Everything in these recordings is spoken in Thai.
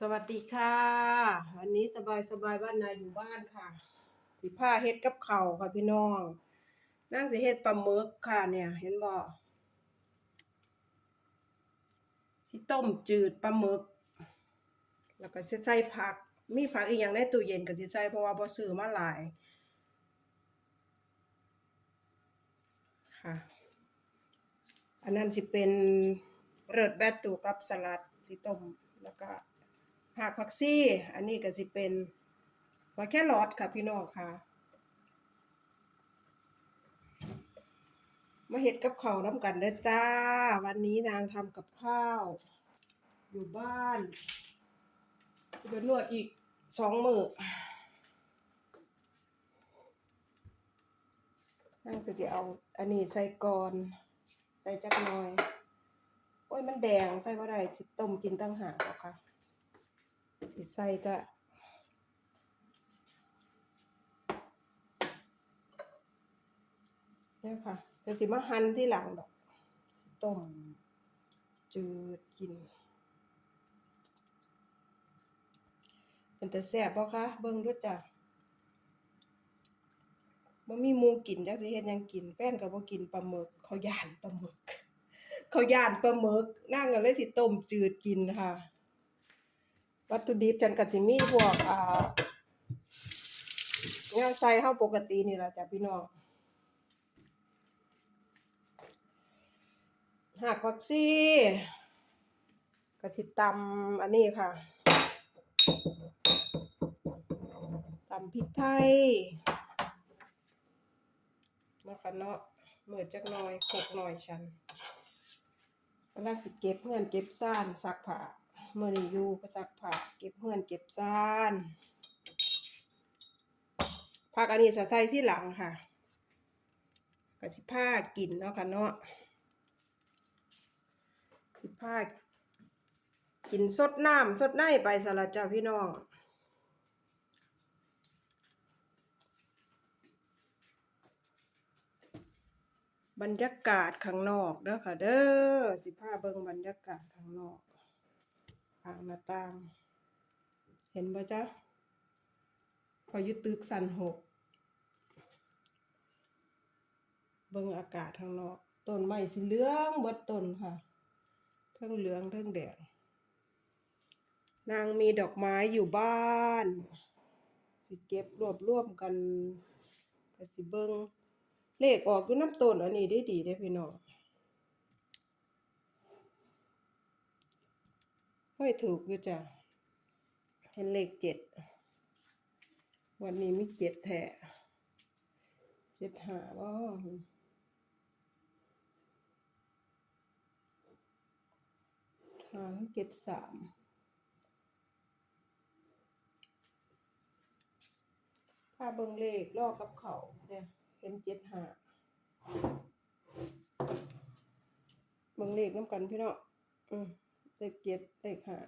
สวัสดีค่ะ วันนี้สบายสบายบ้านนายอยู่บ้านค่ะสิผ้าเฮ็ดกับเข่าค่ะพี่น้องนั่งสิเฮ็ดปลาหมึกค่ะเนี่ย เห็นบ่สิต้มจืดปลาหมึก แล้วก็สิใส่ผัก มีผักอีกอย่างในตู้เย็นก็สิใส่เพราะว่าบ่ซื้อมาหลายค่ะ อันนั้นสิเป็นเลิศแบตตูกับสลัดที่ต้มแล้วก็ ผักผักซี่ อันนี้ก็สิเป็นว่าแค่หลอดค่ะพี่น้องค่ะ มาเฮ็ดกับข้าวน้ำกันเด้อจ้า วันนี้นางทำกับข้าว อยู่บ้านจะเป็นวดอีกสองมือนั่งก็จะเอาอันนี้ใส่ก่อนใส่จักหน่อย โอ้ยมันแดงใส่บ่ได้ต้มกินตั้งหากหรอกค่ะ สิใส่แต่เนี่ยค่ะเดี๋ยวสิมาหั่นที่หลังดอกสิต้ม จืดกินเป็นแต่แซ่บบ่คะเบิ่งด้วยจ้ะบ่มีหมูกินจักสิเฮ็ดหยังกินแฟนก็บ่กินปลาหมึกเขาย่านปลาหมึกเขาย่านปลาหมึกนั่งก็เลยสิต้มจืดกินค่ะ วัตถุดิบฉันก็สิมีพวกอ่าแนใส่เฮาปกตินี่ล่ะจ้ะพี่น้องหากผักซี่ก็สิตำอันนี้ค่ะตำพริกไทยเนาะค่ะเนาะเมือจักหน่อยขกหน่อยฉันกำลังสิเก็บเฮือนเก็บซ่านซักผ้า เมื่อนี้อยู่ก็ซักผ้าเก็บเฮือนเก็บซานผักอันนี้จะใส่ที่หลังค่ะก็สิผ้ากินเนาะค่ะเนาะสิผ้ากินสดน้ำสดในไปสละเจ้าพี่น้องบรรยากาศข้างนอกเด้อค่ะเด้อสิพาเบิ่งบรรยากาศข้างนอก ทางหน้าต่าง เห็นบ่จ๊ะขอยอยู่ตึกสันหก เบิ่งอากาศข้างนอกต้นไม้สิเหลืองเบิดต้นค่ะเทั้งเหลืองเทั้งแดงนางมีดอกไม้อยู่บ้านสิเก็บรวบรวมกันก็สิเบิ่งเลขออกอยู่น้ำต้นอันนี้ได้ดีได้พี่น้อง ค่อยถูกอยู่จ้ะเห็นเลขเจ็ด วันนี้มีเจ็ดแท้เจ็ดหาบ่หางเจ็ดสามถ้าเบิงเลขลอกกับเขาเนี่ยเป็นเจ็ดห้าเบิงเลขน้ำกันพี่เน้องอืม เลขเจ็ดเลขห้า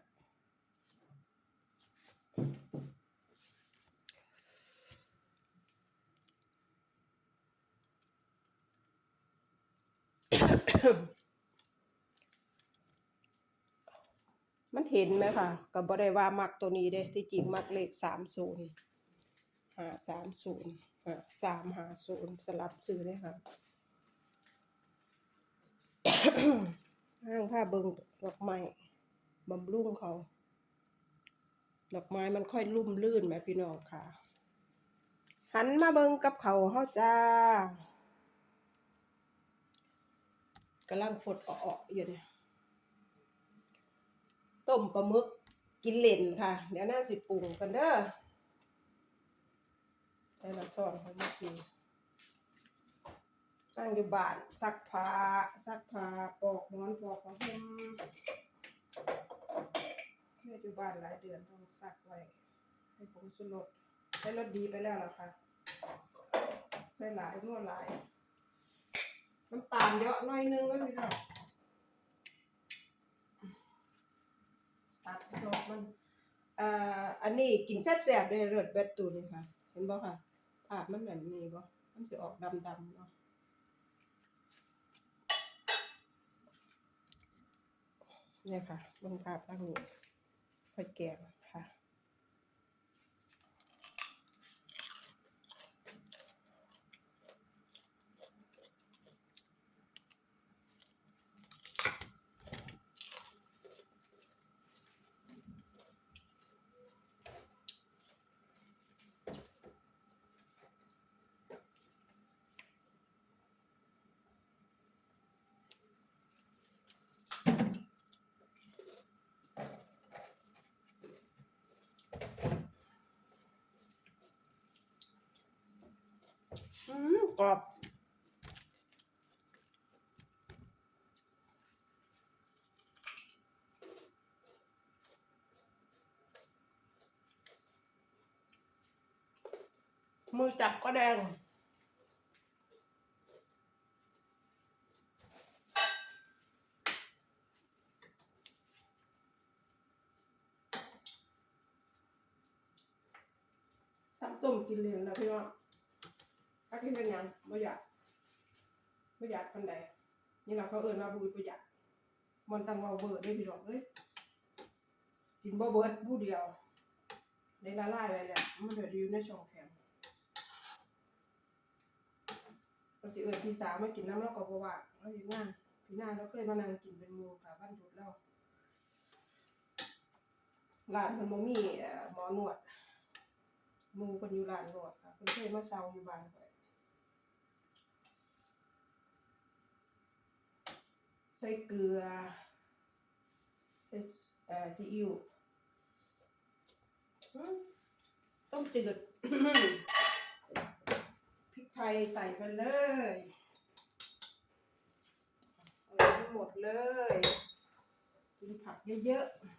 มันเห็นไหมค่ะก็บ่ได้ว่ามักตัวนี้เด้ที่จริงมักเลขสามศูนย์หาสามศูนย์หาสามหาศูนย์สลับซื้อเลยค่ะ ห้างผ้าเบิงดอกไม้บำรุงเขา ดอกไม้มันค่อยลุ่มลื่นไหมพี่น้องค่ะ หันมาเบิงกับเขาเฮาจ้ากำลังฝดออกๆอยู่เนี่ยต้มปลาหมึกกินเล่นค่ะ เดี๋ยวน่าสิปรุงกันเด้อใส่ละซอนเขาเมื่อกี้ ตั้งอยู่บ้านซักผ้าซักผ้าปอกหมอนปอกผ้าห่มเมื่ออยู่บ้านหลายเดือนต้องซักไว้ให้ผมสุรสใช้รสดีไปแล้วล่ะค่ะใส่หลายนวดหลายน้ำตาลเยอะหน่อยนึงแล้วพี่น้องตัดดอกมันเอ่ออันนี้กินแซ่บๆเลยเลือดเบ็ดตูนี่ค่ะ เห็นบ่ค่ะภาพมันแบบนี้บ่มันสิออกดำๆเนาะ เนี่ยค่ะเบิ่งภาพตั้งนี้ค่อยแกงค่ะ อืมกรอบมือจับก็แดง ซ้ำต้มกินเลืองแล้วพี่น้อง ถ้ากินเป็นยังไม่อยากไม่อยากปันใดนี่เราเขาเอิญว่าบุยประหยัดมันตั้งว่าเบิร์ดได้พี่น้องเอ้ยกินบ่เบิร์ดผู้เดียวในละลายไปแล้วมันเดือดอยู่ในช่องแข็งก็สิเอิญพี่สาวมากินน้ำแล้วก็บ่ว่าเราอยู่งานพี่นาเราเคยมานั่งกินเป็นมูค่ะบ้านจุดเราร้านมันบ่มีเอ่อหมอนวดมูคนอยู่ร้านนวดค่ะเพิ่นเคยมาเซาอยู่บ้านข่อย ใส่เกลือใส่เอ่อซีอิ๊วอืมต้มจืดพริกไทยใส่ไปเลยเอาทั้งหมดเลยกินผักเยอะๆ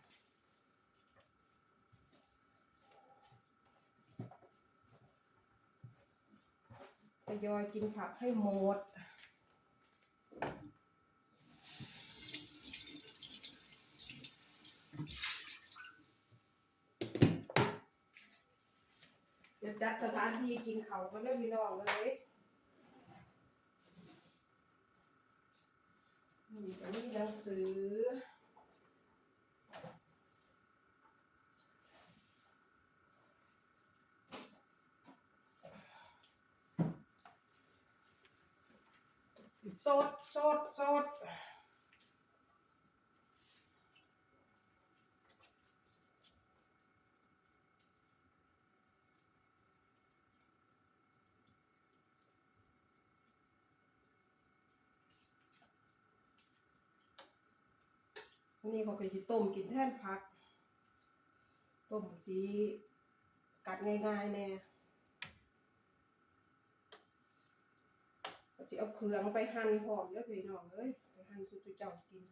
ทยอยกินผักให้หมด เดี๋ยวจัดสถานที่กินเขากันเลยพี่น้องเลยนี่จะมีหนังสือสดสดสด อันนี้เขาก็จะต้มกินแทนผัก ต้มสีกัดง่ายๆแน่ก็จะเอาเครื่องไปหั่นพร้อมแล้วพี่น้องเอ้ยไปหั่นสุดเจ้ากิน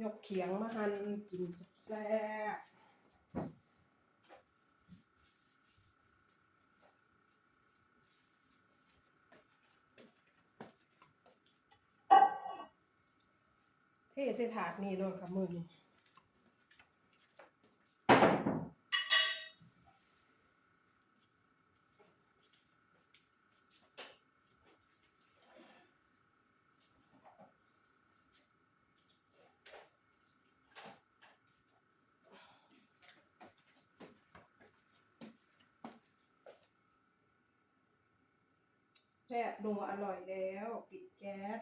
ยกเขียงมาหั่นกินแซ่บ ใส่ถาดนี่เลยค่ะมือนี่แซ่บนัวอร่อยแล้ว ปิดแก๊ส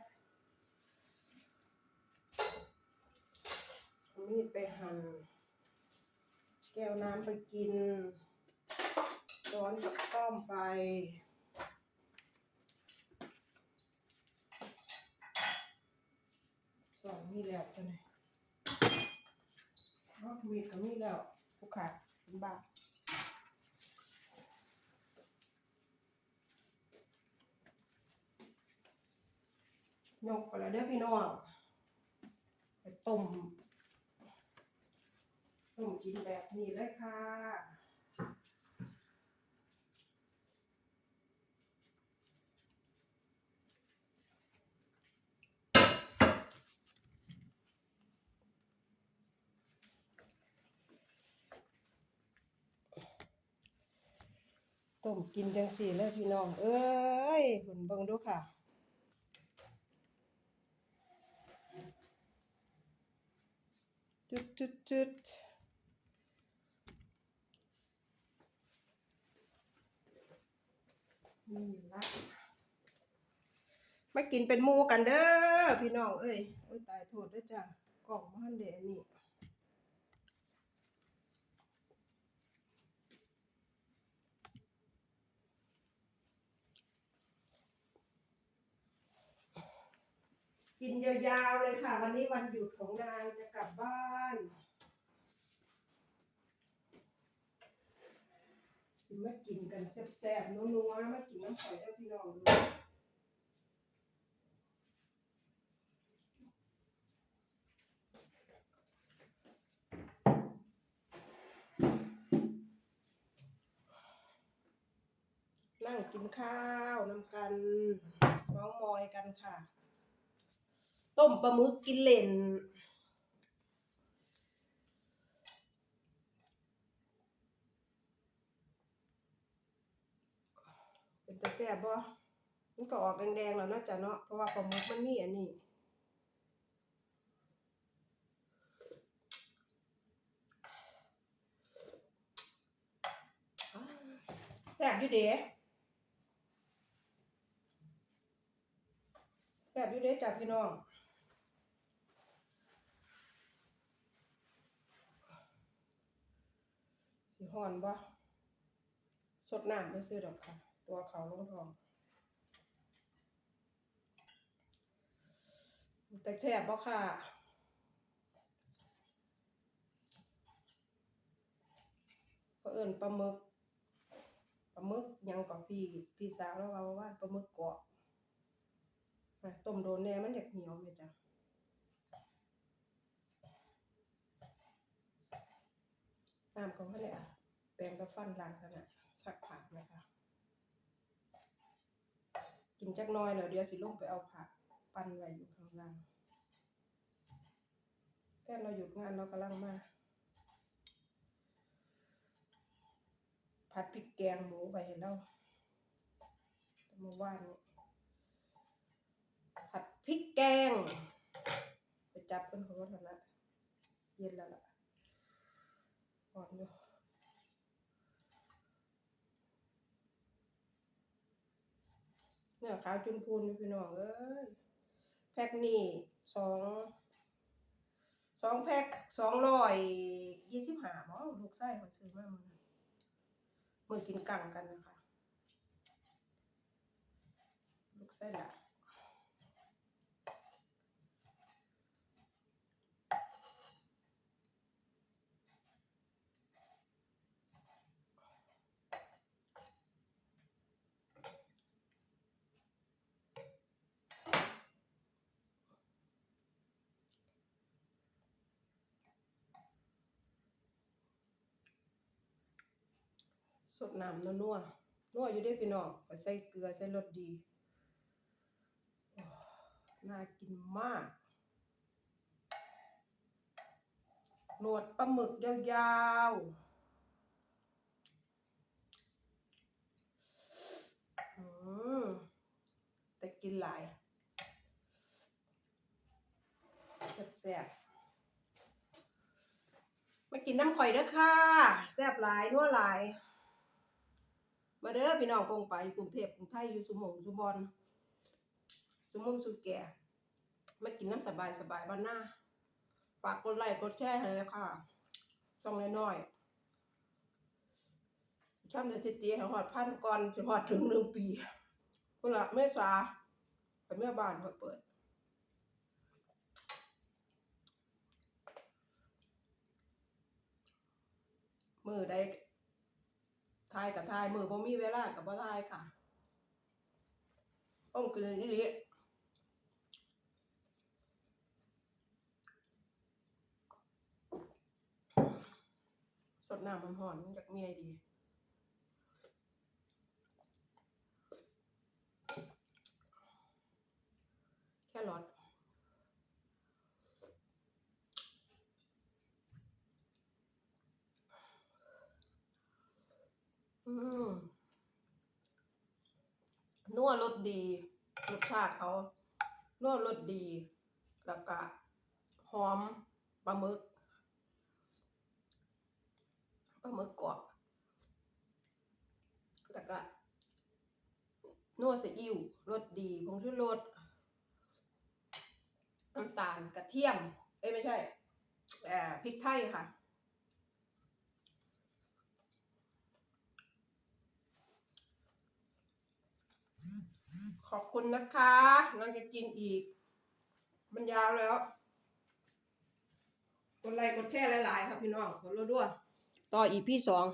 เอามีดไป หั่นแก้วน้ำไปกิน ร้อนกับต้อมไป สองมีแล้วตัวนี้รอบมีดก็มีแล้วผู้ขาดเป็นบ้าวยกไปแล้วเด้อพี่น้องไปต้ม ต้มกินแบบนี้เลยค่ะต้มกินจังสี่เลยพี่น้อง เอ้ยหุ่นบังดูค่ะ จุดจุดจุด นี่ละมากินเป็นหมูกันเด้อพี่น้องเอ้ยโอ้ยตายโทษด้วยจ้ะกล่องมันเดอันนี่กินยาวๆเลยค่ะ วันนี้วันหยุดของนางจะกลับบ้าน สิมากินกันแซ่บๆนัวๆมากินน้ำข่อยเด้อพี่น้องดูนั่งกินข้าวนำกันเมาส์มอยกันค่ะ ต้มปลาหมึกกินเล่น เป็น ตะแซ่บบ่มันก็ออกแดงๆแล้วเนาะจ้ะเนาะ เพราะว่าปลาหมึกมันมีอันนี้แซ่บอยู่เด้แซ่บอยู่เด้จ้ะพี่น้องสิฮ้อนบ่สดน้ำไปซื้อดอกค่ะ ตัวเขาลงทองแต่แซ่บบ่ค่ะก็เอิ้นปลาหมึกปลาหมึกยังกับพี่พี่สาวแล้วว่าว่าปลาหมึกเกรอบอะต้มโดนแน่มันอยากเหนียวไหมจ๊ะน้ำของเขาเนี่ยแปรงกับฟันล้างกันอะสักผักนะคะ กินจักน้อยแล้วเดี๋ยวสิลงไปเอาผักปั้นไว้อยู่ข้างล่างแค่เราหยุดงานเรากำลังมาผัดพริกแกงหมูไปเห็นแล้วเมื่อวานนี้ผัดพริกแกง ไปจับเป็นของวันละเย็นแล้วล่ะอ่อนอยู่ เนื้อขาวจุนพูนอยู่พี่น้องเอ้ยแพ็คนี่สองสองแพ็คสองร้อยยี่สิบห้ามั้งลูกไส้เขาซื้อมามันมือกินกังกันนะคะ ลูกไส้ละ สดน้ำนัวนัวนัวอยู่เด้วยพี่น้องก็ใส่เกลือใส่รสดีน่ากินมากหนวดปลาหมึกยาวๆแต่กินหลายแซ่บๆมากินน้ำข่อยเด้อค่ะ แซ่บหลายนัวหลาย มาเด้อพี่น้องคงไปกรุงเทพกรุงไทยอยู่สุมงสุบอนสุมุมสุแก่มากินน้ำสบายสบายบ้านหน้าฝากกดไลค์กดแชร์ให้เลยค่ะช่องน้อยๆช่องเดือนติตีให้หอดพันก่อนจะหอดถึงหนึ่งปีคุณละเมษาไปเมื่อบ้านเพิ่นเปิดมือได้ ทายกับทายมือบ่มีเวลากับบ่ทายค่ะต้องกินอีหลีสดน้ำมันหอนมันจากเมียดี ดีรสชาติเขานวดรสดี แล้วก็หอมปลาหมึกปลาหมึกกรอบแล้วก็นัวซีอิ๊วรสดีผงชูรสน้ำตาลกระเทียม เอ้ยไม่ใช่แอบพริกไทยค่ะ ขอบคุณนะคะเราจะกินอีก มันยาวแล้ว กดไลค์กดแชร์หลาย ๆ ครับพี่น้อง กดรัวๆ ต่ออีพี่สอง